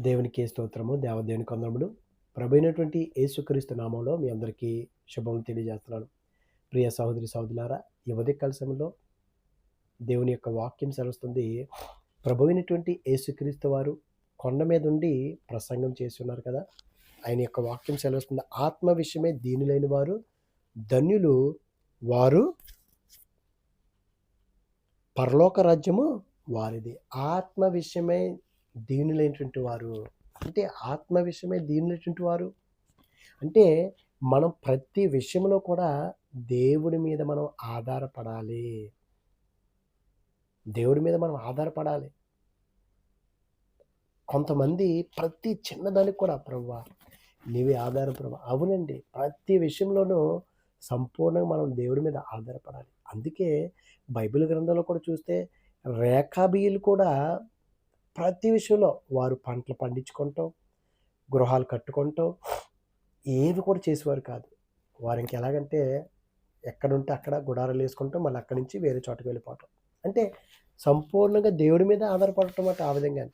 దేవునికి స్తోత్రము దేవదేవుని కొందరములు. ప్రభైనటువంటి యేసుక్రీస్తు నామంలో మీ అందరికీ శుభములు తెలియజేస్తున్నాను. ప్రియ సహోదరి సహోదరులారా ఈ ఉదయకాల సమయంలో దేవుని యొక్క వాక్యం సెలవుస్తుంది. ప్రభువైనటువంటి యేసుక్రీస్తు వారు కొండ మీద ఉండి ప్రసంగం చేసి ఉన్నారు కదా. ఆయన యొక్క వాక్యం సెలవుస్తుంది. ఆత్మ విషయమే దీనులైన వారు ధన్యులు వారు పరలోక రాజ్యము వారిది. ఆత్మ విషయమే దీనులైనటువంటి వారు? అంటే ఆత్మ విషయమే దీనులైనటువంటి వారు? అంటే మనం ప్రతి విషయంలో కూడా దేవుడి మీద మనం ఆధారపడాలి. దేవుడి మీద మనం ఆధారపడాలి. కొంతమంది ప్రతి చిన్నదానికి కూడా ప్రభు నీవే ఆధారం ప్రభు. అవునండి. ప్రతి విషయంలోనూ సంపూర్ణంగా మనం దేవుడి మీద ఆధారపడాలి. అందుకే బైబిల్ గ్రంథంలో కూడా చూస్తే రేఖాబీయులు కూడా ప్రతి విషయంలో వారు పంటలు పండించుకుంటాం గృహాలు కట్టుకుంటాం. ఏవి కూడా చేసేవారు కాదు. వారు ఇంక ఎలాగంటే ఎక్కడుంటే అక్కడ గుడారాలు వేసుకుంటాం మళ్ళీ అక్కడి నుంచి వేరే చోటకి వెళ్ళిపోవటం అంటే సంపూర్ణంగా దేవుడి మీద ఆధారపడటం అంటే ఆ విధంగా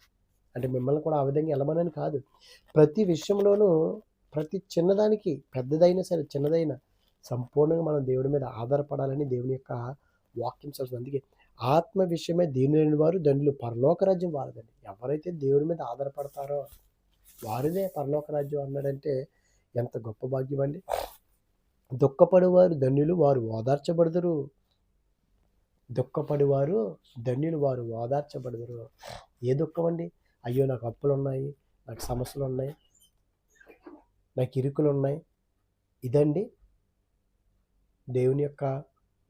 అంటే మిమ్మల్ని కూడా ఆ విధంగా వెళ్ళమనని కాదు. ప్రతి విషయంలోనూ ప్రతి చిన్నదానికి పెద్దదైనా సరే చిన్నదైనా సంపూర్ణంగా మనం దేవుడి మీద ఆధారపడాలని దేవుని యొక్క వాక్యం సార్ అందుకే ఆత్మ విషయమే దీని లేని వారు దండ్రులు పరలోక రాజ్యం వారదండి. ఎవరైతే దేవుడి మీద ఆధారపడతారో వారిదే పరలోక రాజ్యం అన్నాడంటే ఎంత గొప్ప భాగ్యం అండి. దుఃఖపడేవారు ధన్యులు వారు ఓదార్చబడదురు. దుఃఖపడేవారు ధన్యులు వారు ఓదార్చబడదురు. ఏ దుఃఖం అండి? అయ్యో నాకు అప్పులు ఉన్నాయి నాకు సమస్యలు ఉన్నాయి నాకు ఇరుకులు ఉన్నాయి ఇదండి దేవుని యొక్క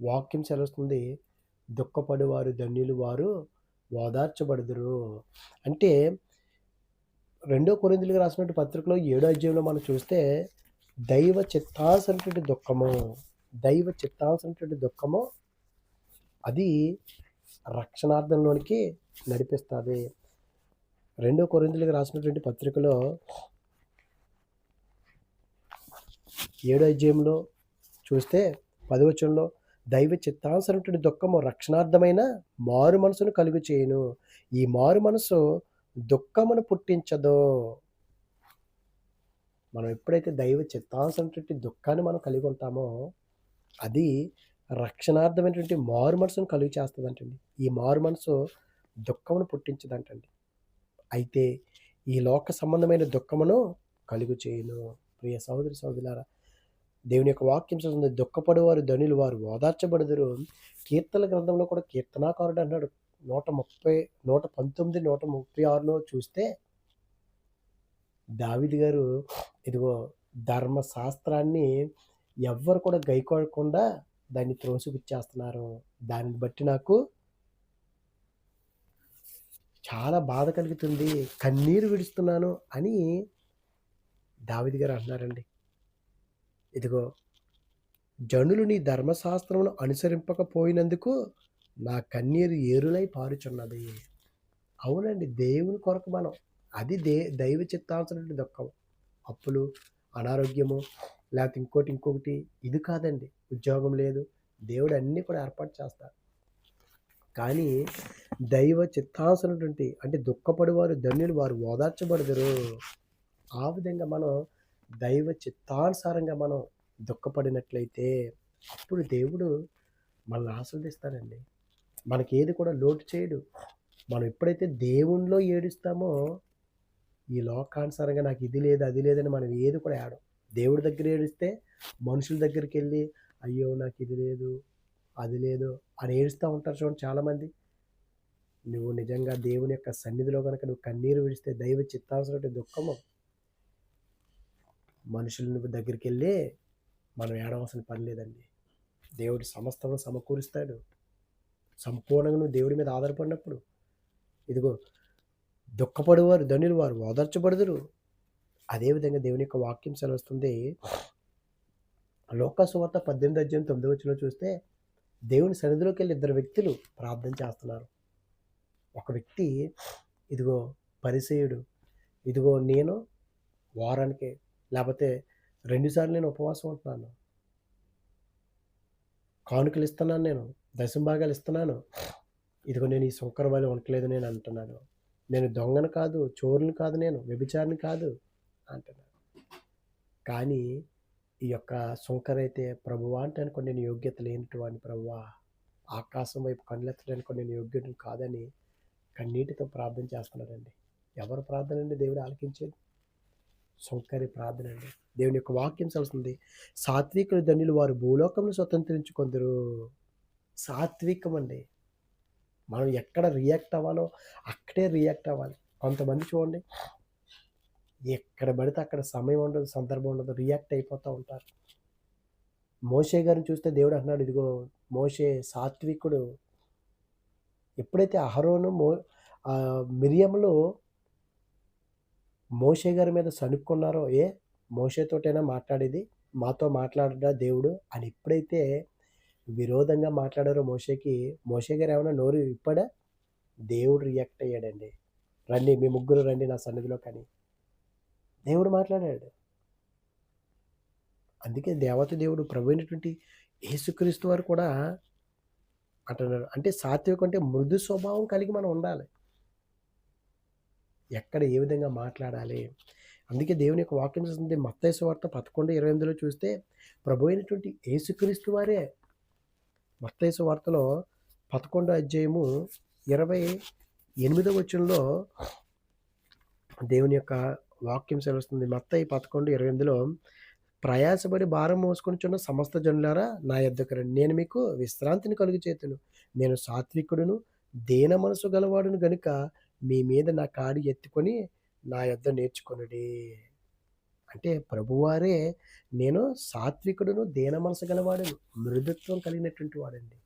వాక్యం సెలవుస్తుంది దుఃఖపడేవారు ధన్యులు వారు ఓదార్చబడదురు. అంటే రెండో కొరిందులకు రాసినటువంటి పత్రికలో ఏడో అధ్యాయంలో మనం చూస్తే దైవ చిత్తాల్సినటువంటి దుఃఖము దైవ చిత్తాల్సినటువంటి దుఃఖము అది రక్షణార్థంలోనికి నడిపిస్తుంది. రెండో కొరిందులకు రాసినటువంటి పత్రికలో ఏడో అధ్యాయంలో చూస్తే పదవచనంలో దైవ చిత్తానుసరైనటువంటి దుఃఖము రక్షణార్థమైన మారు మనసును కలుగు చేయను. ఈ మారు మనసు దుఃఖమును పుట్టించదు. మనం ఎప్పుడైతే దైవ చిత్తానుసరటువంటి దుఃఖాన్ని మనం కలిగి ఉంటామో అది రక్షణార్థమైనటువంటి మారు మనసును కలుగు చేస్తుందంటండి. ఈ మారు మనసు దుఃఖమును పుట్టించదంటండి. అయితే ఈ లోక సంబంధమైన దుఃఖమును కలుగు చేయను. ప్రియ సహోదరి సహోదరులారా దేవుని యొక్క వాక్యం చదువుతుంది దుఃఖపడేవారు ధనులు వారు ఓదార్చబడదురు. కీర్తన గ్రంథంలో కూడా కీర్తనాకారుడు అన్నాడు. నూట ముప్పై నూట పంతొమ్మిది నూట ముప్పై ఆరులో చూస్తే దావిది గారు ఇదిగో ధర్మశాస్త్రాన్ని ఎవ్వరు కూడా గైకోడకుండా దాన్ని త్రోసిపుచ్చేస్తున్నారు. దాన్ని బట్టి నాకు చాలా బాధ కలుగుతుంది. కన్నీరు విడుస్తున్నాను అని దావిది గారు అంటున్నారండి. ఇదిగో జనులు నీ ధర్మశాస్త్రమును అనుసరింపకపోయినందుకు నా కన్నీరు ఏరులై పారుచున్నది. అవునండి దేవుని కొరకు మనం అది దే దైవ చిత్తాల్సినటువంటి దుఃఖం. అప్పులు అనారోగ్యము లేకపోతే ఇంకోటి ఇంకొకటి ఇది కాదండి. ఉద్యోగం లేదు దేవుడు అన్నీ కూడా ఏర్పాటు చేస్తాడు. కానీ దైవ చిత్తాల్సినటువంటి అంటే దుఃఖపడేవారు ధన్యులు వారు ఓదార్చబడదురు. ఆ విధంగా మనం దైవ చిత్తానుసారంగా మనం దుఃఖపడినట్లయితే అప్పుడు దేవుడు మనల్ని ఆస్వాదిస్తాడండి. మనకి ఏది కూడా లోటు చేయడు. మనం ఎప్పుడైతే దేవునిలో ఏడుస్తామో ఈ లోకానుసారంగా నాకు ఇది లేదు అది లేదని మనం ఏది కూడా ఏడం దేవుడి దగ్గర ఏడిస్తే మనుషుల దగ్గరికి వెళ్ళి అయ్యో నాకు ఇది లేదు అది లేదు అని ఏడుస్తూ ఉంటారు చూడండి చాలామంది. నువ్వు నిజంగా దేవుని యొక్క సన్నిధిలో కనుక నువ్వు కన్నీరు విడిస్తే దైవ చిత్తాల్సిన దుఃఖము. మనుషుల దగ్గరికి వెళ్ళి మనం ఏడవలసిన పని లేదండి. దేవుడు సమస్తము సమకూరుస్తాడు. సంపూర్ణంగా నువ్వు దేవుడి మీద ఆధారపడినప్పుడు. ఇదిగో దుఃఖపడేవారు ధనులు వారు ఓదార్చబడదురు అదేవిధంగా దేవుని యొక్క వాక్యం సెలవుస్తుంది. లోకసువార్త పద్దెనిమిది అధ్యాయం తొమ్మిది వచ్చిన చూస్తే దేవుని సన్నిధిలోకి వెళ్ళి ఇద్దరు వ్యక్తులు ప్రార్థన చేస్తున్నారు. ఒక వ్యక్తి ఇదిగో పరిచయుడు ఇదిగో నేను వారానికి లేకపోతే రెండుసార్లు నేను ఉపవాసం ఉంటున్నాను. కానుకలు ఇస్తున్నాను నేను దశంభాగాలు ఇస్తున్నాను. ఇదిగో నేను ఈ శంకర వాళ్ళు ఉండట్లేదు నేను అంటున్నాను. నేను దొంగను కాదు చోరుని కాదు నేను వ్యభిచారిని కాదు అంటున్నాను. కానీ ఈ యొక్క శుంకరైతే ప్రభువా అంటే అనుకో నేను యోగ్యత లేనిటువంటి ప్రభువా. ఆకాశం వైపు కళ్ళెత్తడానికి నేను యోగ్యుడిని కాదని కన్నీటితో ప్రార్థన చేస్తున్నాడండి. ఎవరు ప్రార్థన అండి? దేవుడు ఆలకించేది? సుంకరి ప్రార్థన అండి. దేవుని యొక్క వాక్యం చదువుతుంది. సాత్వికుల ధనులు వారు భూలోకంలో స్వతంత్రించుకుందరు. సాత్వికం అండి మనం ఎక్కడ రియాక్ట్ అవ్వాలో అక్కడే రియాక్ట్ అవ్వాలి. కొంతమంది చూడండి ఎక్కడ పడితే అక్కడ సమయం ఉండదు సందర్భం ఉండదు రియాక్ట్ అయిపోతూ ఉంటారు. మోషే గారిని చూస్తే దేవుడు అంటున్నాడు ఇదిగో మోషే సాత్వికుడు. ఎప్పుడైతే అహరోను మో ఆ, మోషే గారి మీద సనుక్కున్నారో ఏ? మోషేతోటైనా మాట్లాడేది మాతో మాట్లాడడా దేవుడు అని ఎప్పుడైతే విరోధంగా మాట్లాడారో మోషేకి మోషే గారు ఏమైనా నోరు ఇప్పుడా దేవుడు రియాక్ట్ అయ్యాడండి. రండి మీ ముగ్గురు రండి నా సన్నిధిలో కానీ దేవుడు మాట్లాడాడు. అందుకే దేవత దేవుడు ప్రభు అయినటువంటి యేసుక్రీస్తు వారు కూడా అంటున్నారు. అంటే సాత్వికం అంటే మృదు స్వభావం కలిగి మనం ఉండాలి. ఎక్కడ ఏ విధంగా మాట్లాడాలి? అందుకే దేవుని యొక్క వాక్యం చేస్తుంది మత్తైసు వార్త పదకొండు ఇరవై ఎనిమిదిలో చూస్తే ప్రభు అయినటువంటి యేసుక్రీస్తు వారే. మత్తైసు వార్తలో పదకొండో అధ్యాయము ఇరవై ఎనిమిదవ వచనంలో దేవుని యొక్క వాక్యం సెలవుస్తుంది. మత్తయి పదకొండు ఇరవై ఎనిమిదిలో ప్రయాసపడి భారం మోసుకొనిచున్న సమస్త జనులారా నా యొద్దకు రండి నేను మీకు విశ్రాంతిని కలుగు చేతును నేను సాత్వికుడును దేన మనసు గలవాడును గనుక మీ మీద నా కాడి ఎత్తుకొని నా యొద్ద నేర్చుకొనుడి. అంటే ప్రభువారే నేను సాత్వికుడును దేన మనసు గలవాడును మృదుత్వం కలిగినటువంటి వాడండి.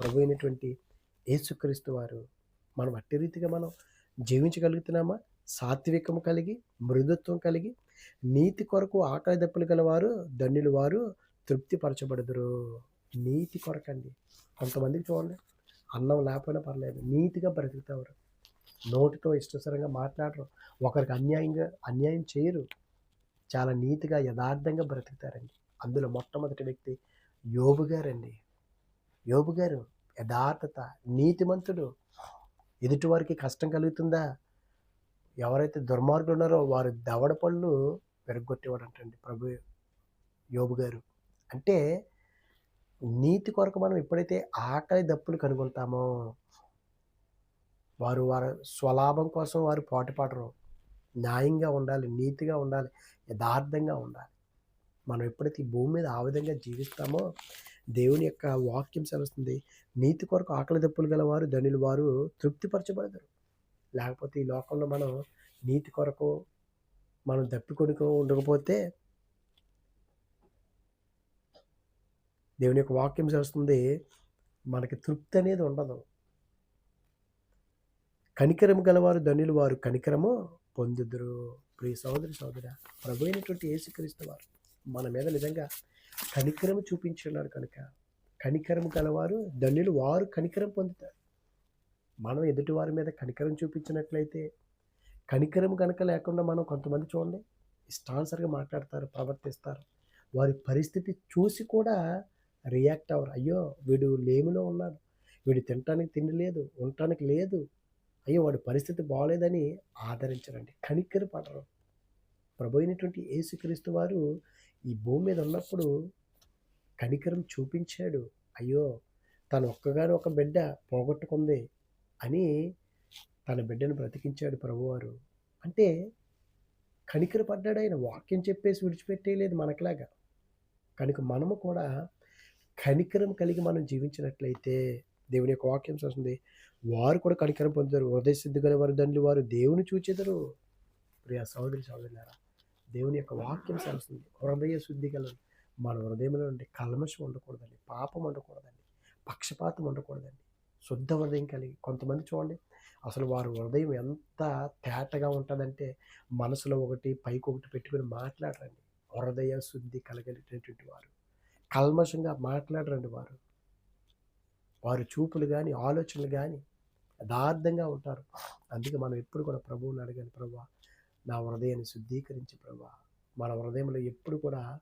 ప్రభు అయినటువంటి యేసుక్రీస్తు వారు మనం అట్టి రీతిగా మనం జీవించగలుగుతున్నామా? సాత్వికం కలిగి మృదుత్వం కలిగి నీతి కొరకు ఆకలి దెప్పలు గలవారు దండులు వారు తృప్తిపరచబడదురు. నీతి కొరకండి. కొంతమందికి చూడండి అన్నం లేకపోయినా పర్లేదు నీతిగా బ్రతుకుతారు. నోటితో ఇష్టసరంగా మాట్లాడరు. ఒకరికి అన్యాయంగా అన్యాయం చేయరు. చాలా నీతిగా యథార్థంగా బ్రతుకుతారండి. అందులో మొట్టమొదటి వ్యక్తి యోబు గారండి. యోబు గారు యథార్థత నీతిమంతుడు. ఎదుటివారికి కష్టం కలుగుతుందా? ఎవరైతే దుర్మార్గులు ఉన్నారో వారు దవడ పళ్ళు పెరగొట్టేవాడు అంటండి ప్రభు యోబు గారు. అంటే నీతి కొరకు మనం ఎప్పుడైతే ఆకలి దప్పులు కనుగొంటామో వారు వారి స్వలాభం కోసం వారు పాటుపడరు. న్యాయంగా ఉండాలి నీతిగా ఉండాలి యథార్థంగా ఉండాలి. మనం ఎప్పుడైతే ఈ భూమి మీద ఆ విధంగా జీవిస్తామో దేవుని యొక్క వాక్యం సెలవుస్తుంది నీతి కొరకు ఆకలి దప్పులు గలవారు ధనులు వారు తృప్తిపరచబడతారు లేకపోతే ఈ లోకంలో మనం నీతి కొరకు మనం దప్పికొనుకో ఉండకపోతే దేవుని యొక్క వాక్యం చేస్తుంది మనకి తృప్తి అనేది ఉండదు. కనికరము గలవారు ధనులు వారు కనికరము పొందుదురు. ప్రియ సోదరి సోదర ప్రభు అయినటువంటి యేసుక్రీస్తు వారు మన మీద నిజంగా కనికరము చూపించున్నారు కనుక కనికరము గలవారు ధన్యులు వారు కనికరం పొందుతారు. మనం ఎదుటి వారి మీద కనికరం చూపించినట్లయితే కనికరం కనుక లేకుండా మనం కొంతమంది చూడండి ఇష్టానుసరిగా మాట్లాడతారు ప్రవర్తిస్తారు. వారి పరిస్థితి చూసి కూడా రియాక్ట్ అవ్వరు. అయ్యో వీడు లేమిలో ఉన్నాడు. వీడు తినటానికి తిండి లేదు ఉండటానికి లేదు అయ్యో వాడి పరిస్థితి బాగోలేదని ఆదరించరండి. కనికరు పడరు. ప్రభు అయినటువంటి యేసుక్రీస్తు వారు ఈ భూమి మీద ఉన్నప్పుడు కనికరం చూపించాడు. అయ్యో తను ఒక్కగాని ఒక బిడ్డ పోగొట్టుకుంది అని తన బిడ్డను బ్రతికించాడు ప్రభువారు. అంటే కనికర పడ్డాడు ఆయన. వాక్యం చెప్పేసి విడిచిపెట్టేయలేదు మనకులాగా. కనుక మనము కూడా కనికరం కలిగి మనం జీవించినట్లయితే దేవుని యొక్క వాక్యం చేస్తుంది వారు కూడా కనికరం పొందుతారు. హృదయ సిద్ధి గల వారు దండ్రి వారు దేవుని చూచేదరు. ప్రియ సహోదరి సహోదరులారా దేవుని యొక్క వాక్యం చేస్తుంది హృదయ శుద్ధి గల మన హృదయంలో ఉండే కల్మషం ఉండకూడదండి. పాపం ఉండకూడదండి. పక్షపాతం ఉండకూడదండి. శుద్ధ హృదయం కలిగి కొంతమంది చూడండి అసలు వారి హృదయం ఎంత తేటగా ఉంటుందంటే మనసులో ఒకటి పైకి ఒకటి పెట్టుకుని మాట్లాడరండి. హృదయ శుద్ధి కలగలిగినటువంటి వారు. కల్మషంగా మాట్లాడరండి వారు. వారి చూపులు కానీ ఆలోచనలు కానీ యథార్థంగా ఉంటారు. అందుకే మనం ఎప్పుడు కూడా ప్రభువుని అడగాలి ప్రభా నా హృదయాన్ని శుద్ధీకరించి ప్రభా. మన హృదయంలో ఎప్పుడు కూడా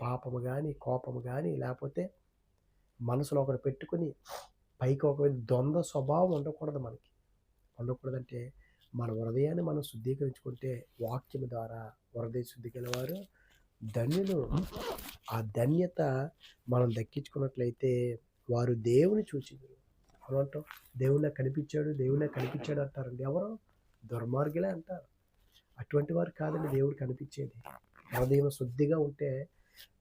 పాపము కానీ కోపము కానీ లేకపోతే మనసులో ఒకటి పెట్టుకుని పైకి ఒక ద్వంద్వ స్వభావం ఉండకూడదు మనకి. ఉండకూడదంటే మన హృదయాన్ని మనం శుద్ధీకరించుకుంటే వాక్యం ద్వారా హృదయ శుద్ధి గలవారు ధన్యులు. ఆ ధన్యత మనం దక్కించుకున్నట్లయితే వారు దేవుని చూచింది అవునంటాం దేవుని కనిపించాడు దేవుని కనిపించాడు అంటారండి. ఎవరు? దుర్మార్గులే అంటారు. అటువంటి వారు కాదండి దేవుడు కనిపించేది. హృదయం శుద్ధిగా ఉంటే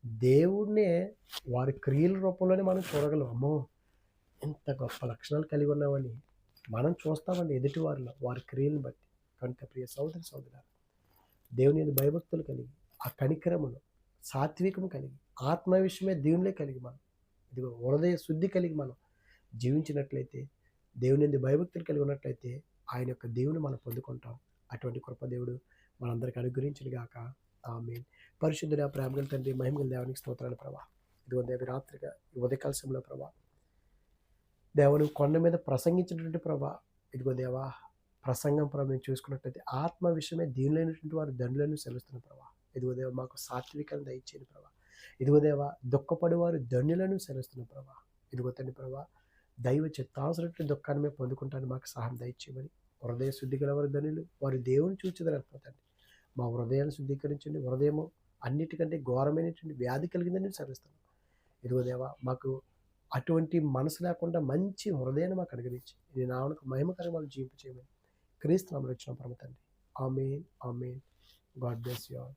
దేవుడినే వారి క్రియల రూపంలోనే మనం చూడగలం. అమ్మో ఎంత గొప్ప లక్షణాలు కలిగి ఉన్నామని మనం చూస్తామండి ఎదుటి వారిలో వారి క్రియలను బట్టి. కనుక ప్రియ సోదరి సోదరు దేవుని మీద భయభక్తులు కలిగి ఆ కనికరమును సాత్వికము కలిగి ఆత్మ విషయమే దేవునిలే కలిగి మనం ఇదిగో హృదయ శుద్ధి కలిగి మనం జీవించినట్లయితే దేవుని భయభక్తులు కలిగి ఉన్నట్లయితే ఆయన యొక్క దేవుని మనం పొందుకుంటాం. అటువంటి కృపదేవుడు మనందరికి అనుగ్రహించిన గాక ఆమె పరిశుద్ధుడ ప్రేమగల తండ్రి మహిమగల దేవునికి స్తోత్రాలు ప్రభా. ఇదిగో దేవి రాత్రిగా ఈ ఉదయకాల సమయంలో ప్రభా దేవుని కొండ మీద ప్రసంగించినటువంటి ప్రభా ఇదిగో దేవా ప్రసంగం ప్రభా మేము చూసుకున్నట్లయితే ఆత్మ విషయమే దీనిలైనటువంటి వారు దండులను సెలుస్తున్న ప్రభా. ఇదిగో దేవ మాకు సాత్వికను దయచేయని ప్రభా. ఇదిగోదేవా దుఃఖపడేవారు ధన్యులను సెలవుస్తున్న ప్రభా. ఇదిగో తండ్రి ప్రభా దైవ చిత్తావసరటువంటి దుఃఖాన్ని మేము పొందుకుంటాను మాకు సహాయం దయచేయమని. హృదయ శుద్ధి గలవారు ధనులు వారి దేవుని చూచేదని అనుకుంటండి మా హృదయాన్ని శుద్ధీకరించండి. హృదయము అన్నిటికంటే ఘోరమైనటువంటి వ్యాధి కలిగిందని సరిస్తాను ఇదిగోదేవా ఇదిగో దేవా మాకు అటువంటి మనసు లేకుండా మంచి హృదయాన్ని మాకు అనుగ్రహించి ఇది నావనకు మహిమకరమాలు వాళ్ళు క్రీస్తు నామలు పరమతండి amen amen. God bless you all.